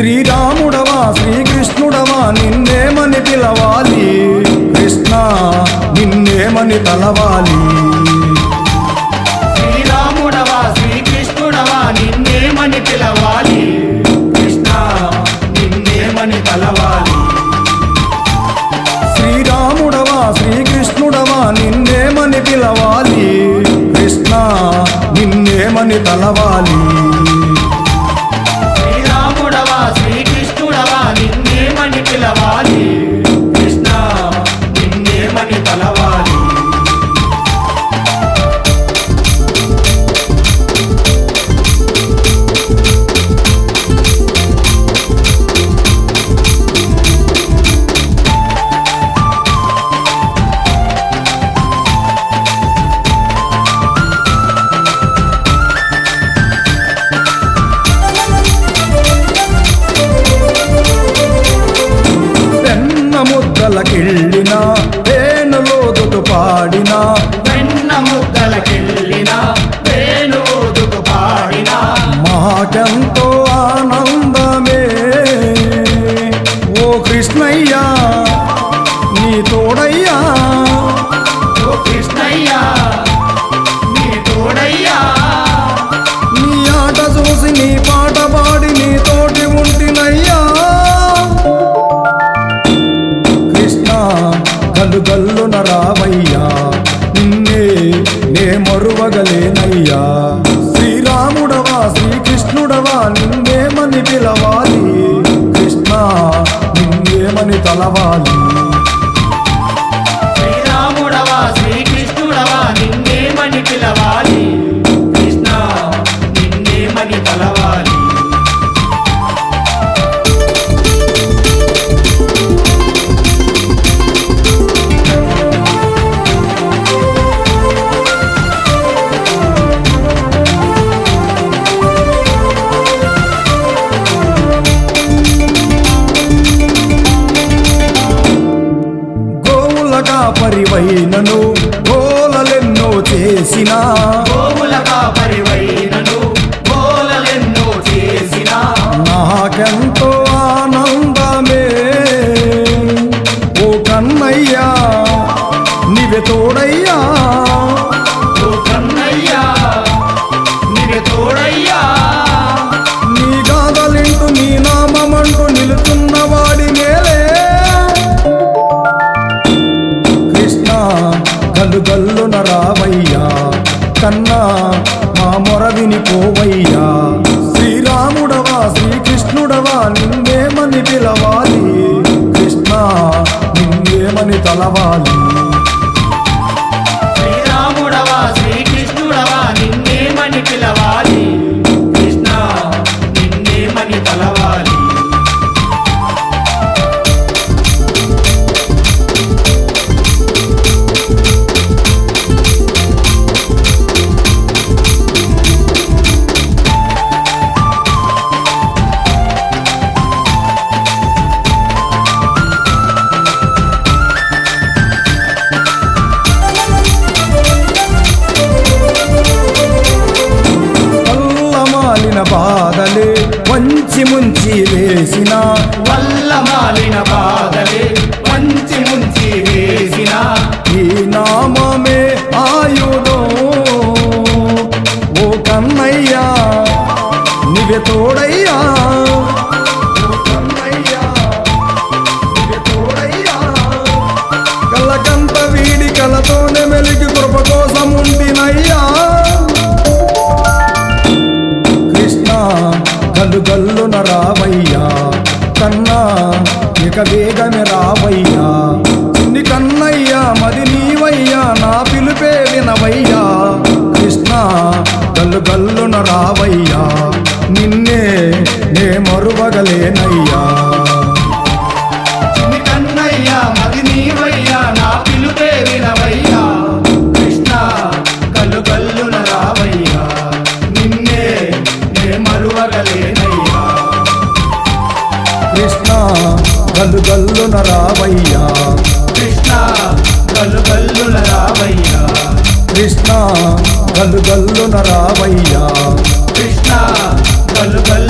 శ్రీరాముడవా శ్రీకృష్ణుడవా నిన్నేమని పిలవాలి? కృష్ణ నిన్నేమని తలవాలి? శ్రీరాముడవా శ్రీకృష్ణుడవా నిన్నేమని పిలవాలి? కృష్ణ నిన్నేమని తలవాలి? శ్రీరాముడవా శ్రీకృష్ణుడవా నిన్నేమని పిలవాలి? కృష్ణ నిన్నేమని తలవాలి? మాకెంతో ఆనందమే. ఓ కృష్ణయ్యా నీ తోడయ్యా. ఓ కృష్ణయ్యా నీ తోడయ్యా. నీ ఆట చూసి నీ పాట పాడి నీ తోటి ఉంటినయ్యా. కృష్ణ గల్లు గల్లున రావయ్యా. నిన్నే నే మరువగలేనయ్యా. శ్రీరాముడవా శ్రీకృష్ణుడవా నిన్నేమని పిలవాలి? కృష్ణ నిన్నేమని తలవాలి? పరివైనను గోలలెన్నో చేసినా. గోలలెన్నో చేసిన. నాకెంతో ఆనందమే. ఓ కన్నయ్యా నీవే తోడయ్యా. కృష్ణ గల్లు గల్లున రావయ్యా. కన్నా మా మొర వినిపోవయ్యా శ్రీరాముడవా శ్రీకృష్ణుడవా నిన్నేమని పిలవాలి. కృష్ణ నిన్నేమని తలవాలి. వల్లమాలిన బాధలే వంచి ముంచి వేసిన. వల్ల మాలిన బాధలే మంచి ముంచి వేసిన. ఈ నామమే గల్లున రావయ్యా. కన్నా ఇక వేగమే రావయ్యా. చిన్ని కన్నయ్యా మది నీవయ్యా నా పిలుపే వినవయ్యా. కృష్ణ గల్లు గల్లున రావయ్యా. నిన్నే నే మరువగలేనయ్యా. కన్నయ్యా మది నీవయ్యా నా పిలుపే వినవయ్యా. కృష్ణ గలుగల్లున రావయ్యా. కృష్ణ గలుగల్లున రావయ్యా. కృష్ణ గలుగల్లున రావయ్యా. కృష్ణ గలుగల్లు